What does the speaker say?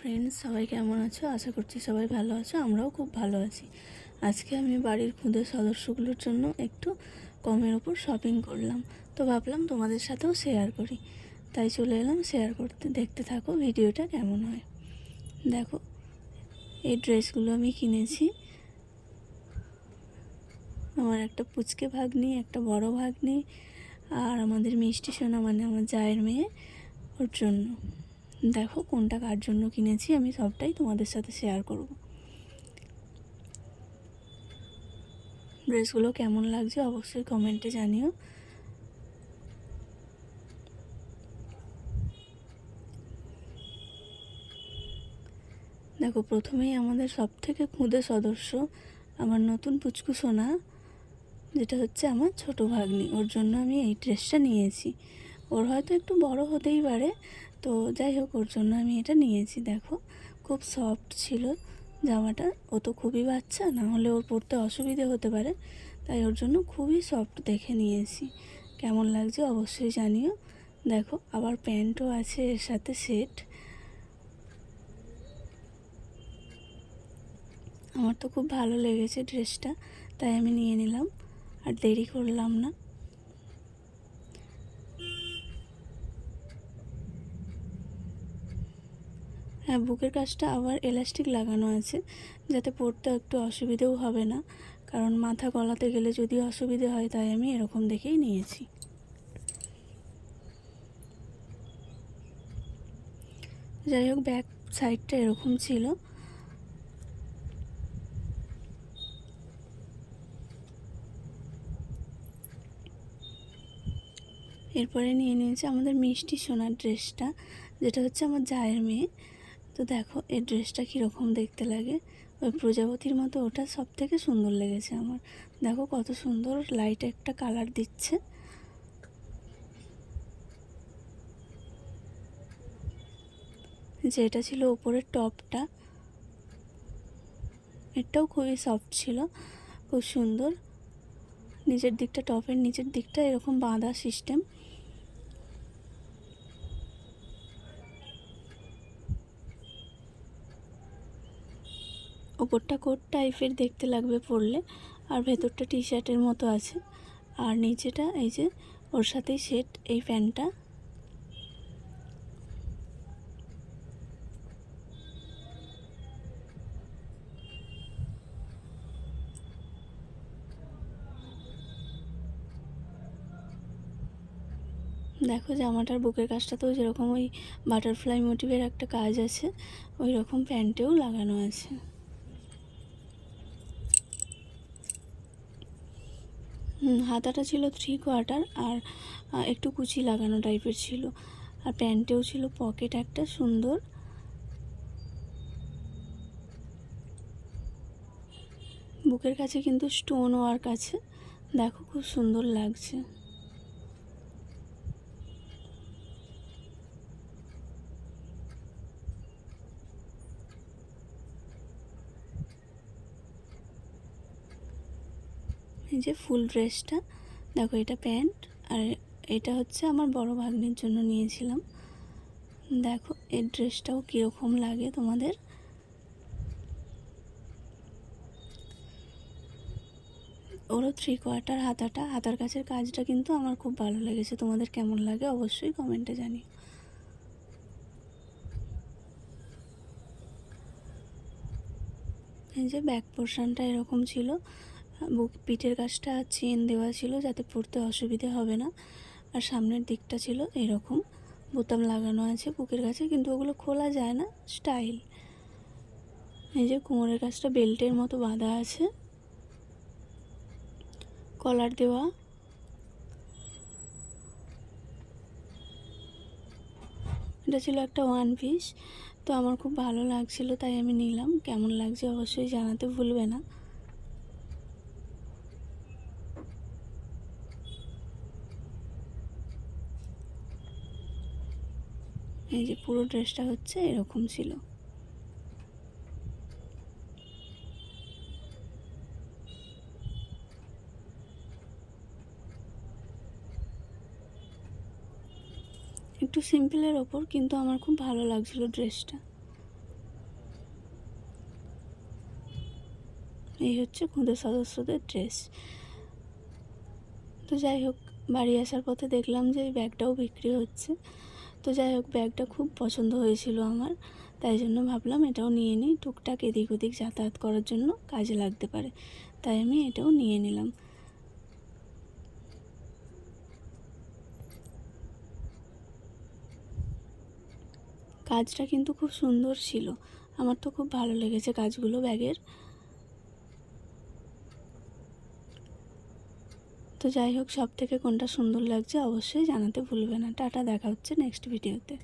Friends সবাই কেমন আছো? আশা করছি সবাই ভালো আছো, আমরাও খুব ভালো আছি। আজকে আমি বাড়ির খুদে সদস্যগুলোর জন্য একটু কমের ওপর শপিং করলাম। তো ভাবলাম তোমাদের সাথেও শেয়ার করি। তাই চলে এলাম শেয়ার করতে। দেখতে থাকো ভিডিওটা কেমন হয়। দেখো, এই ড্রেসগুলো আমি কিনেছি। আমার একটা পুচকে ভাগ্নি, একটা বড় ভাগ্নি, আর আমাদের মিষ্টি সোনা মানে আমার জায়ের মেয়ে, ওর জন্য। দেখো কোনটা কার জন্য কিনেছি, আমি সবটাই তোমাদের সাথে শেয়ার করব। ড্রেসগুলো কেমন লাগছে অবশ্যই কমেন্টে জানিও। দেখো, প্রথমেই আমাদের সব থেকে খুদে সদস্য আমার নতুন পুচকু সোনা, যেটা হচ্ছে আমার ছোট ভাগ্নি। ওর জন্য আমি এই ড্রেসটা নিয়েছি। ওর হয়তো একটু বড় হতেই পারে তো যাই হোক, ওর জন্য আমি এটা নিয়েছি। দেখো, খুব সফট ছিল জামাটা। ও তো খুবই বাচ্চা, না হলে ওর পরতে অসুবিধে হতে পারে। তাই ওর জন্য খুবই সফট দেখে নিয়েছি। কেমন লাগছে অবশ্যই জানিও। দেখো, আবার প্যান্টও আছে এর সাথে সেট আমার তো খুব ভালো লেগেছে ড্রেসটা তাই আমি নিয়ে নিলাম। আর দেরি করলাম না। হ্যাঁ বুকের কাজটা আবার এলাস্টিক লাগানো আছে, যাতে পরতে একটু অসুবিধেও হবে না। কারণ মাথা গলাতে গেলে যদি অসুবিধে হয়, তাই আমি এরকম দেখেই নিয়েছি। যাই হোক ব্যাক সাইডটা এরকম ছিল। এরপরে নিয়ে নিয়েছে আমাদের মিষ্টি সোনার ড্রেসটা যেটা হচ্ছে আমার জায়ের মেয়ে। তো দেখো এই ড্রেসটা কীরকম দেখতে লাগে? ওই প্রজাপতির মতো ওটা সব থেকে সুন্দর লেগেছে আমার। দেখো কত সুন্দর লাইট একটা কালার দিচ্ছে। যে এটা ছিল ওপরের টপটা, এটাও খুবই সফট ছিল, খুব সুন্দর। নিচের দিকটা, টপের নিচের দিকটা এরকম বাঁধা সিস্টেম ওপরটা কোট টাইপের দেখতে লাগবে পরলে, আর ভেতরটা টি শার্টের মতো আছে। আর নিচেটা এই যে ওর সাথেই সেট এই প্যান্টটা। দেখো জামাটার বুকের কাজটাতেও যেরকম ওই বাটারফ্লাই মোটিভের একটা কাজ আছে ওই রকম প্যান্টেও লাগানো আছে। হাতাটা ছিল থ্রি কোয়ার্টার আর একটু কুচি লাগানো টাইপের ছিল। আর প্যান্টেও ছিল পকেট একটা সুন্দর। বুকের কাছে কিন্তু স্টোন ওয়ার্ক আছে। দেখো খুব সুন্দর লাগছে। এই যে ফুল ড্রেসটা, দেখো এটা প্যান্ট আর এটা হচ্ছে আমার বড় ভাগ্নের জন্য নিয়েছিলাম। দেখো এই ড্রেসটাও কীরকম লাগে তোমাদের? ওরও থ্রি কোয়ার্টার হাতাটা, হাতার কাছের কাজটা কিন্তু আমার খুব ভালো লেগেছে। তোমাদের কেমন লাগে অবশ্যই কমেন্টে জানিও। এই যে ব্যাক পোর্শনটা এরকম ছিল। বুক পিঠের কাজটা চেন দেওয়া ছিল যাতে পড়তে অসুবিধে হবে না। আর সামনের দিকটা ছিল এরকম। বোতাম লাগানো আছে বুকের কাছে, কিন্তু ওগুলো খোলা যায় না, স্টাইল। এই যে কোমরের কাজটা বেল্টের মতো বাঁধা আছে। কলার দেওয়া। এটা ছিল একটা ওয়ান পিস তো আমার খুব ভালো লাগছিল, তাই আমি নিলাম। কেমন লাগছে অবশ্যই জানাতে ভুলবে না। এই যে পুরো ড্রেসটা হচ্ছে এরকম ছিল। একটু সিম্পলের ওপর, কিন্তু আমার খুব ভালো লাগছিল ড্রেসটা। এই হচ্ছে খুঁদের সদস্যদের ড্রেস। তো যাই হোক, বাড়ি আসার পথে দেখলাম যে এই ব্যাগটাও বিক্রি হচ্ছে। তো যাই হোক, ব্যাগটা খুব পছন্দ হয়েছিল আমার। তাই জন্য ভাবলাম এটাও নিয়ে নিই। টুকটাক এদিক ওদিক যাতায়াত করার জন্য কাজে লাগতে পারে। তাই আমি এটাও নিয়ে নিলাম। কাজটা কিন্তু খুব সুন্দর ছিল। আমার তো খুব ভালো লেগেছে কাজগুলো ব্যাগের। তো যাই হোক সব থেকে কোনটা সুন্দর লাগছে অবশ্যই জানাতে ভুলবে না। টাটা, দেখা হচ্ছে নেক্সট ভিডিওতে